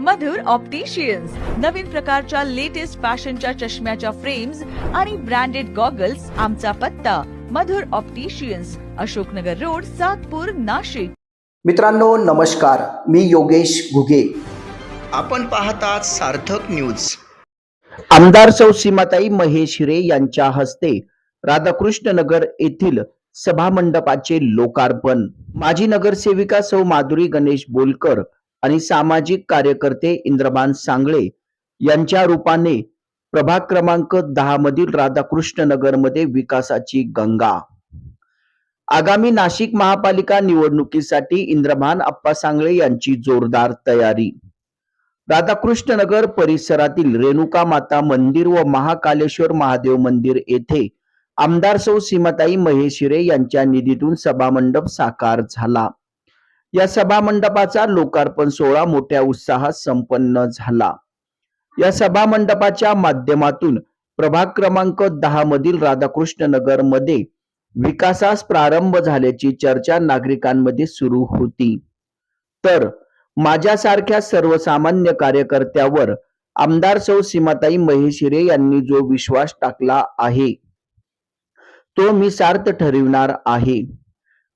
मधुर opticians नवीन प्रकारच्या latest फॅशनच्या चष्म्याच्या फ्रेम्स आणि ब्रँडेड गॉगल्स आमचा पत्ता. Madhur opticians Ashoknagar road Satpur Nashik. मित्रांनो नमस्कार. मी योगेश घुगे. आपण पाहतात सार्थक न्यूज आमदार सौ सीमाताई महेश हिरे यांच्या हस्ते राधाकृष्ण नगर येथील सभामंडपाचे लोकार्पण. माजी नगरसेविका सौ माधुरी गणेश बोलकर आणि सामाजिक कार्यकर्ते इंद्रमान सांगळे यांच्या रूपाने प्रभाग क्रमांक दहा मधील राधाकृष्ण नगरमध्ये विकासाची गंगा. आगामी नाशिक महापालिका निवडणुकीसाठी इंद्रभान आप्पा सांगळे यांची जोरदार तयारी. राधाकृष्ण नगर परिसरातील रेणुका माता मंदिर व महाकालेश्वर महादेव मंदिर येथे आमदार सौ सीमाताई महेशिरे यांच्या निधीतून सभामंडप साकार झाला. या सभामंडपाचा लोकार्पण सोहळा मोठ्या उत्साहात संपन्न झाला. या सभामंडपाच्या माध्यमातून प्रभाग क्रमांक दहा मधील राधाकृष्ण नगरमध्ये विकासास प्रारंभ झाल्याची चर्चा नागरिकांमध्ये सुरू होती. तर माझ्यासारख्या सर्वसामान्य कार्यकर्त्यावर आमदार सौ सीमाताई महेशिरे यांनी जो विश्वास टाकला आहे तो मी सार्थ ठरविणार आहे.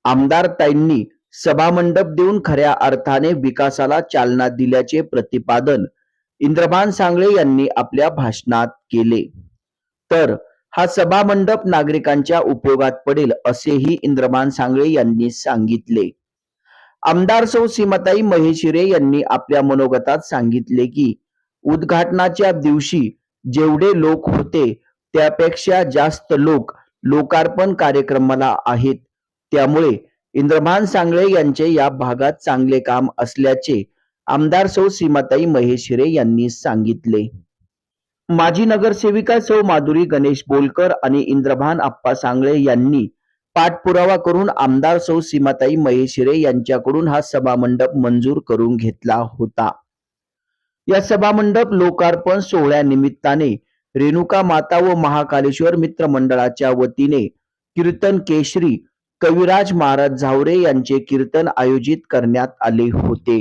आमदार ताईंनी सभामंडप देऊन खऱ्या अर्थाने विकासाला चालना दिल्याचे प्रतिपादन इंद्रभान सांगळे यांनी आपल्या भाषणात केले. तर हा सभामंडप नागरिकांच्या उपयोगात पडेल असेही इंद्रभान सांगळे यांनी सांगितले. आमदार सौ सीमाताई महेशिरे यांनी आपल्या मनोगतात सांगितले की उद्घाटनाच्या दिवशी जेवढे लोक होते त्यापेक्षा जास्त लोक लोकार्पण कार्यक्रमाला आहेत. त्यामुळे इंद्रभान सांगळे यांचे या भागात चांगले काम असल्याचे आमदार सौ सीमाताई महेशिरे यांनी सांगितले. माजी नगरसेविका सौ माधुरी गणेश बोलकर आणि इंद्रभान आप्पा सांगळे यांनी पाठपुरावा करून आमदार सौ सीमाताई महेशिरे यांच्याकडून हा सभामंडप मंजूर करून घेतला होता. या सभामंडप लोकार्पण सोहळ्यानिमित्ताने रेणुका माता व महाकालेश्वर मित्र मंडळाच्या वतीने कीर्तन केशरी कविराज महाराज झावरे यांचे कीर्तन आयोजित करण्यात आले होते.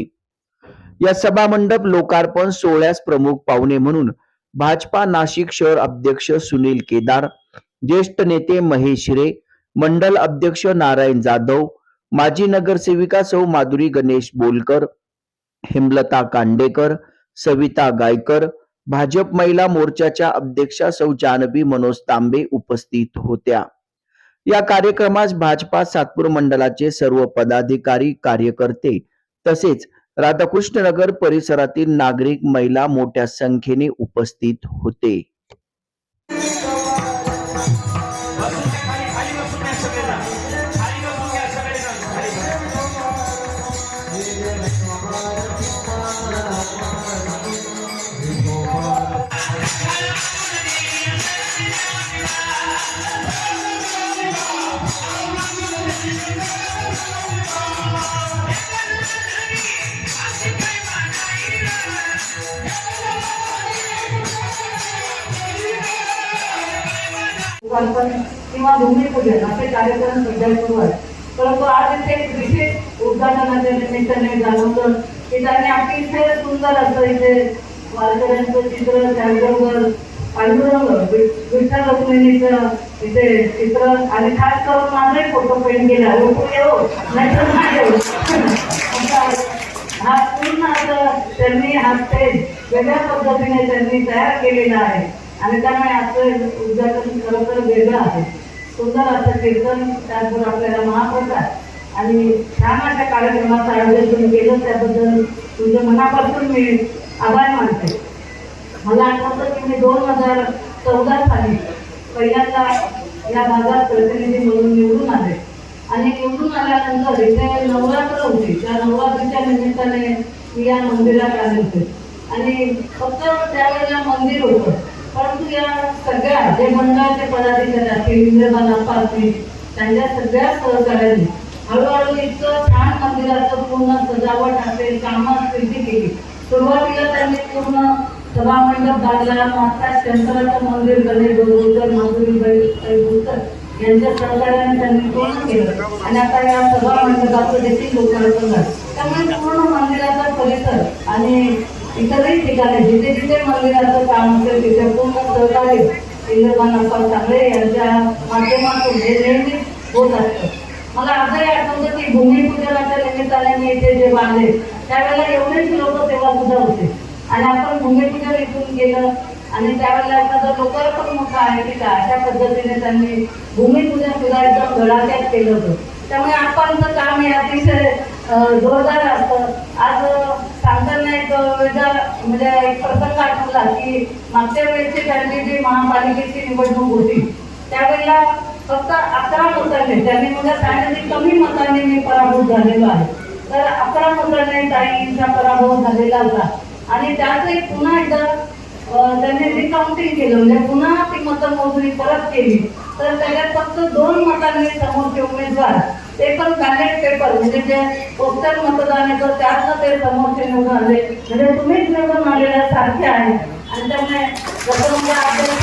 या सभामंडप लोकार्पण सोहळ्यास प्रमुख पाहुणे म्हणून भाजपा नाशिक शहर अध्यक्ष सुनील केदार ज्येष्ठ नेते महेश हिरे मंडल अध्यक्ष नारायण जाधव माजी नगरसेविका सौ माधुरी गणेश बोलकर हेमलता कांडेकर सविता गायकर भाजप महिला मोर्चाच्या अध्यक्षा सौ जानवी मनोज तांबे उपस्थित होत्या. या कार्यक्रमास भाजपा सातपूर मंडळाचे सर्व पदाधिकारी कार्यकर्ते तसेच राधाकृष्णनगर परिसरातील नागरिक महिला मोठ्या संख्येने उपस्थित होते. कल्पन किंवा भूमिपूजन असे कार्यक्रम सध्या सुरू आहेत. परंतु आज इथे एक विशेष उद्घाटनाच्या निमित्ताने जाणवलं की त्यांनी अतिशय इथे सुंदर असं इथे वारकऱ्यांचं चित्र त्याचबरोबर पांडुरंग विठ्ठल रुक्मिणीचं इथे चित्र आणि खास करून माझाही फोटो पेंट केला. लोक येऊ. नाही तर नाही येऊ. हा पूर्ण असं त्यांनी हा स्टेज वेगळ्या पद्धतीने त्यांनी तयार केलेला आहे. आणि त्यामुळे आजचं उद्घाटन खरं तर वेगळं आहे. सुंदर असं कीर्तन त्याचबरोबर आपल्याला महाप्रसाद आणि छान अशा कार्यक्रमाचं आयोजन तुम्ही केलं त्याबद्दल तुझ्या मनापासून मी आभार मानते. मला आठवतं की मी दोन हजार चौदा साली पहिल्यांदा या भागात प्रतिनिधी म्हणून निवडून आले. आणि निवडून आल्यानंतर इथे नवरात्र होती. त्या नवरात्रीच्या निमित्ताने मी या मंदिरात आले होते. आणि फक्त त्यावेळेला मंदिर होतं. परंतु या सगळ्या जे मंडळाचे पदाधिकारी असतील इंद्रबाला असतील त्यांच्या सगळ्या सहकार्यांनी हळूहळू इतकं छान मंदिराचं पूर्ण सजावट असेल कामं असतील ती केली. सुरुवातीला त्यांनी पूर्ण सभामंडप बांधला माता शंकराचं मंदिर गणेश बोलकर माधुरीबाई बोलकर यांच्या सहकार्याने त्यांनी पूर्ण केलं. आणि आता या सभा मंडपाचं देखील लोकार्पण झालं. त्यामुळे पूर्ण मंदिराचा परिसर आणि इतरही ठिकाणी जिथे जिथे मंदिराचं काम असेल तिथे पूर्ण सहकार्य इंद्रबानाप्पा सागळे यांच्या माध्यमातून हे नेहमी होत असतं. मला आजही आठवतं की भूमिपूजनाच्या निमित्ताने मी इथे जे बांधले त्यावेळेला एवढेच लोक तेव्हा सुद्धा होते. आणि आपण भूमिपूजन इथून केलं आणि त्यावेळेला एखादं लोकार्पण मोठा आहे की काय अशा पद्धतीने त्यांनी भूमिपूजन सुद्धा एकदम धडाक्यात केलं होतं. त्यामुळे आपणचं काम हे अतिशय जोरदार असतं. आज सांगताना एक वेगळा म्हणजे एक प्रसंग आठवला की मागच्या वेळेची त्यांची जी महापालिकेची निवडणूक होती त्यावेळेला फक्त अकरा मतांनी त्यांनी मला सांगितलं कमी मतांनी मी पराभूत झालेलो आहे. तर अकरा मतांनी ताईंचा पराभव झालेला होता. आणि त्यातही पुन्हा एकदा त्यांनी रिकाउंटिंग केलं म्हणजे पुन्हा ती मतमोजणी परत केली. तर त्याच्यात फक्त दोन मतांनी समोरचे उमेदवार ते पण बॅलेट पेपर म्हणजे जे पोस्टर मतदान येतो त्यातनं ते समोरचे निवडून आले. म्हणजे तुम्हीच निवडून आलेल्या सारखे आहे. आणि त्यामुळे जसं म्हणजे आपल्याला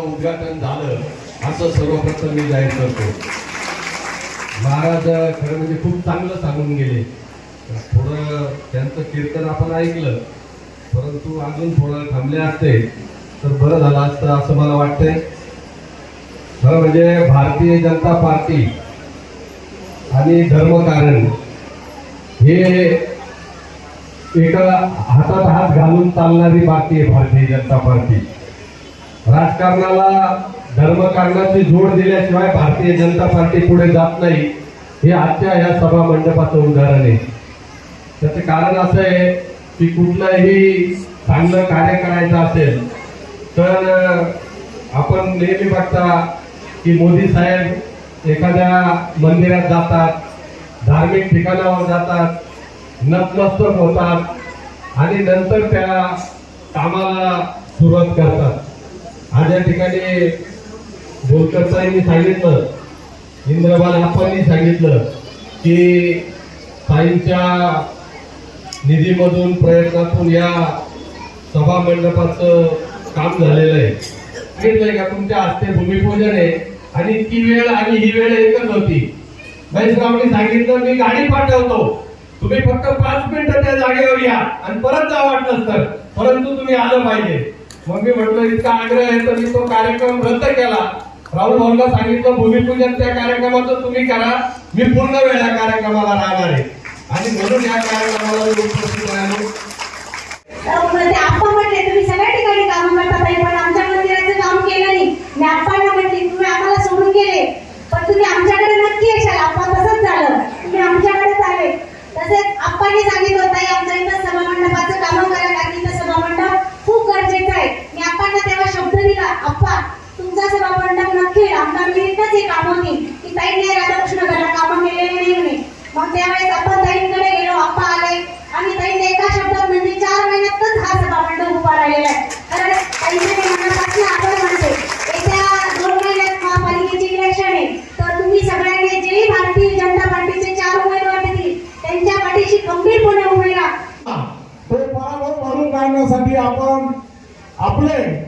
उद्घाटन झालं असं सर्वप्रथम मी जाहीर करतो. महाराज खरं म्हणजे खूप चांगलं सांगून गेले. थोडं त्यांचं कीर्तन आपण ऐकलं परंतु अजून थोडं थांबले असते तर बरं झालं असतं असं मला वाटतंय. खरं म्हणजे भारतीय जनता पार्टी आणि धर्मकारण हे एका हातात हात घालून चालणारी पार्टी आहे भारतीय जनता पार्टी. राजकारणाला धर्मकारणाची जोड दिल्याशिवाय भारतीय जनता पार्टी पुढे जात नाही हे आजच्या या सभा मंडपाचं उदाहरण आहे. त्याचं कारण असं आहे की कुठलंही चांगलं कार्य करायचं असेल तर आपण नेहमी बघता की मोदी साहेब एखाद्या मंदिरात जातात धार्मिक ठिकाणावर जातात नतमस्तक होतात आणि नंतर त्या कामाला सुरुवात करतात. आज या ठिकाणी बोलकर साहेबांनी सांगितलं इंद्रबाल आप्पांनी सांगितलं की साईंच्या निधीमधून प्रयत्नातून या सभा मंडपाचं काम झालेलं आहे. सांगितलंय का तुमच्या हस्ते भूमिपूजन आहे. आणि ती वेळ आणि ही वेळ एकच होती. महेशरावनी सांगितलं मी गाडी पाठवतो. तुम्ही फक्त पाच मिनिटं त्या जागेवर या आणि परत जा वाटलं तर. परंतु तुम्ही आलं पाहिजे. मग मी म्हटलं इतका आग्रह आहे तर मी तो कार्यक्रम रद्द केला. राहुल भाऊला सांगितलं भूमिपूजन त्या कार्यक्रमाचं तुम्ही करा. मी पूर्ण वेळ या कार्यक्रमाला राहणार आहे. आणि म्हणून या कार्यक्रमाला उपस्थित राहिलो. म्हणजे आपण म्हटले तुम्ही सगळ्या ठिकाणी काम करता ताई पण आमच्या मंदिराचं काम केलं नाही मी आप्पांना म्हटली तुम्ही आम्हाला सोडून गेले पण तुम्ही आमच्याकडे नक्की येशाल आप्पा तसंच झालं तुम्ही आमच्याकडेच आले तसेच आप्पांनी सांगितलं ताई आमच्या इथं सभा मंडपाचं काम करा कारण इथं सभा मंडप खूप गरजेचं आहे मी आप्पांना तेव्हा शब्द दिला आप्पा तुमचा सभा मंडप नक्की होईल. आमदार मिनिटच हे काम होती की ताईंनी राधाकृष्ण घरा कामं केलेली नाही म्हणे मग त्यावेळेस आपण ताईंकडे गेलो आप्पा आले आणि ताईंनी एका शब्दात म्हणजे चार महिन्यातच हा सभा मंडप उभा राहिलेला आहे कारण ताईंचे मी मनापासून आभार मानते येत्या दोन महिन्यात महापालिकेचे इलेक्शन आहे तर तुम्ही सगळ्यांनी जे भारतीय जनता पार्टीचे चार उमेदवार देतील त्यांच्या पाठीशी खंबीरपणे उभे राहा तो पराभव भरून काढण्यासाठी आपले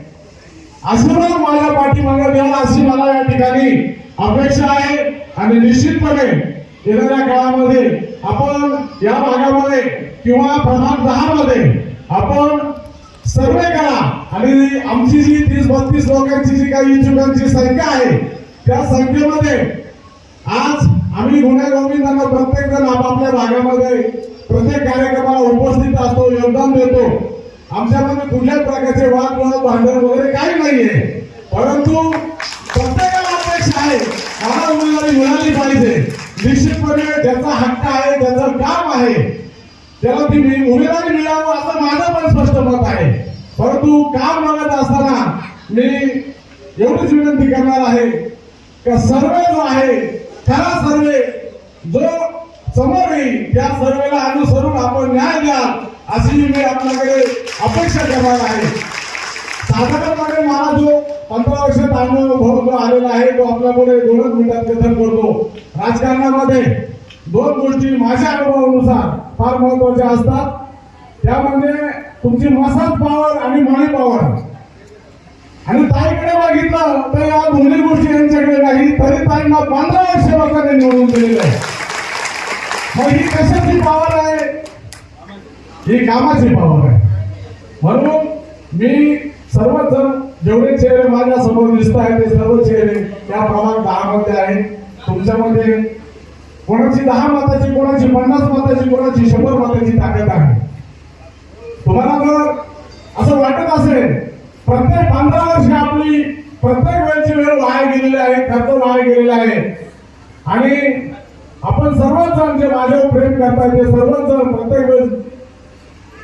आशीर्वाद माझ्या पाठीमागे अशी मला या ठिकाणी अपेक्षा आहे आणि निश्चितपणे येणाऱ्या काळामध्ये आपण या भागामध्ये किंवा प्रभाग दहा मध्ये आपण सर्वे करा. आणि आमची जी तीस बत्तीस लोकांची जी काही इच्छुकांची संख्या आहे त्या संख्येमध्ये आज आम्ही गुन्हे गोविंदांना प्रत्येक जण आपापल्या भागामध्ये प्रत्येक कार्यक्रमाला उपस्थित असतो योगदान देतो. आमच्यामध्ये कुठल्याच प्रकारचे वाद वाद भांडण वगैरे काही नाहीये. परंतु प्रत्येकाला अपेक्षा आहे. मला उमेदवारी मिळाली पाहिजे. निश्चितपणे ज्याचा हक्क आहे ज्याचं काम आहे त्याला ती उमेदवारी मिळावं असं माझं पण स्पष्ट मत आहे. परंतु काम बघत असताना मी एवढीच विनंती करणार आहे का सर्वे जो आहे खरा सर्वे जो समोर येईल त्या सर्वेला अनुसरून आपण न्याय द्या अशी मी आपल्याकडे अपेक्षा करणार आहे. साधारणपणे मला जो पंधरा वर्षात अनुभव जो आलेला आहे तो आपल्यापुढे दोनच मिनिटात कथन करतो. राजकारणामध्ये दोन गोष्टी माझ्या अनुभवानुसार फार महत्त्वाच्या असतात. त्यामध्ये तुमची मसाज पॉवर आणि मनी पॉवर आणि ताईकडे बघितलं तर या दोन्ही गोष्टी यांच्याकडे नाही तरी ताईंना पंधरा वर्ष लोकांनी निवडून दिलेलं आहे. मग ही कशाची पावर आहे? ही कामाची पावर आहे म्हणून मी सर्वच जेवढे चेहरे माझ्यासमोर दिसत आहेत ते सर्व चेहरे त्या प्रमाण दहामध्ये आहेत. तुमच्यामध्ये कोणाची दहा मताची कोणाची पन्नास मताची कोणाची शंभर मताची ताकद आहे. तुम्हाला जर असं वाटत असेल प्रत्येक पंधरा वर्ष आपली प्रत्येक वेळची वेळ वाया गेलेली आहे खर्च वाया गेलेला आहे. आणि आपण सर्वच जण जे माझ्यावर प्रेम करताय ते सर्वच जण प्रत्येक वेळेस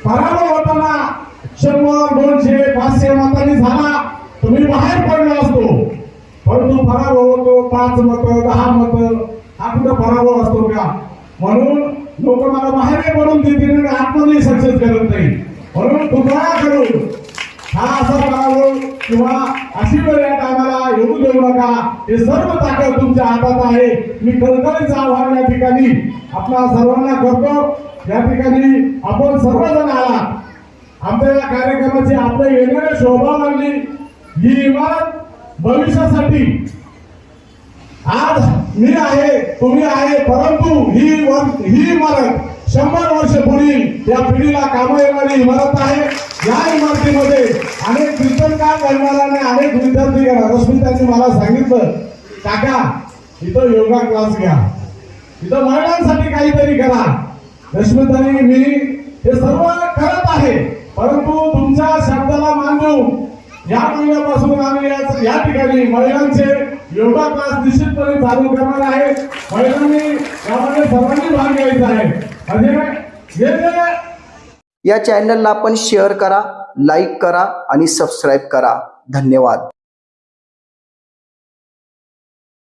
पराभव होताना शंभर दोनशे पाचशे मतांनी झाला. तुम्ही बाहेर पडला असतो. परंतु पराभव होतो पाच मत दहा मत. हा कुठं पराभव असतो का? म्हणून लोक मला बाहेर पडून देतील आत्मनही सक्सेस करत नाही म्हणून कृपया करून हा असा पराभव किंवा अशी वेळ या टायमाला येऊ देऊ नका. हे सर्व ताकद तुमच्या हातात आहे. मी कळकळीचं आव्हान या ठिकाणी आपल्या सर्वांना करतो. या ठिकाणी आपण सर्वजण आला. आमच्या या कार्यक्रमाची आपलं येणारे शोभा लागली ही इमारत भविष्यासाठी आज मी आहे तुम्ही आहे परंतु ही वर- ही इमारत शंभर वर्ष पुढील या पिढीला कामं येणारी इमारत आहे. या इमारतीमध्ये अनेक कीर्तनकार घडणार अनेक विद्यार्थी घेणार रश्मितांनी मला सांगितलं काका इथं योगा क्लास घ्या. इथं महिलांसाठी काहीतरी करा. रश्मितांनी मी हे सर्व करत आहे. या महिन्यापासून आम्ही या- ठिकाणी महिलांचे योगा क्लास निश्चितपणे चालू करणार आहे. महिलांनी यामध्ये सर्वांनी भाग घ्यायचा आहे. म्हणजे जे या चॅनलला आपण शेअर करा लाईक करा आणि सबस्क्राईब करा. धन्यवाद.